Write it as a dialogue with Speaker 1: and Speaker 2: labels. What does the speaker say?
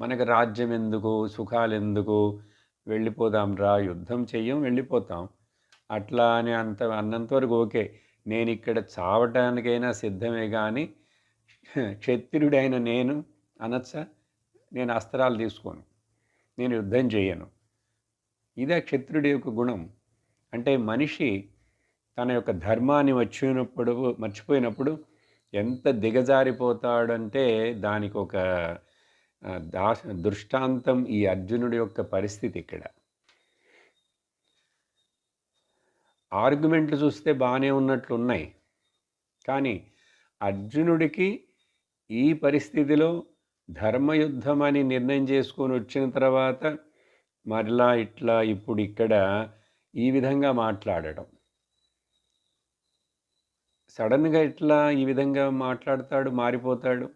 Speaker 1: మనకు రాజ్యం ఎందుకు సుఖాలు ఎందుకు వెళ్ళిపోదాం రా యుద్ధం చెయ్యం వెళ్ళిపోతాం. అట్లా అని అంత అన్నంతవరకు ఓకే. నేను ఇక్కడ చావటానికైనా సిద్ధమే కానీ క్షత్రియుడైన నేను అనొచ్చా నేను అస్త్రాలు తీసుకోను. నేను యుద్ధం చేయను ఇదే క్షత్రుడి యొక్క గుణం. అంటే మనిషి తన యొక్క ధర్మాన్ని వచ్చినప్పుడు మర్చిపోయినప్పుడు ఎంత దిగజారిపోతాడంటే దానికి ఒక దా దృష్టాంతం ఈ అర్జునుడి యొక్క పరిస్థితి ఇక్కడ. ఆర్గ్యుమెంట్లు చూస్తే బాగానే ఉన్నట్లు ఉన్నాయి కానీ అర్జునుడికి ఈ పరిస్థితిలో ధర్మయుద్ధం అని నిర్ణయం చేసుకొని వచ్చిన తర్వాత మరలా ఇట్లా ఇప్పుడు ఇక్కడ ఈ విధంగా మాట్లాడటం. సడన్గా ఇట్లా ఈ విధంగా మాట్లాడతాడు మారిపోతాడు.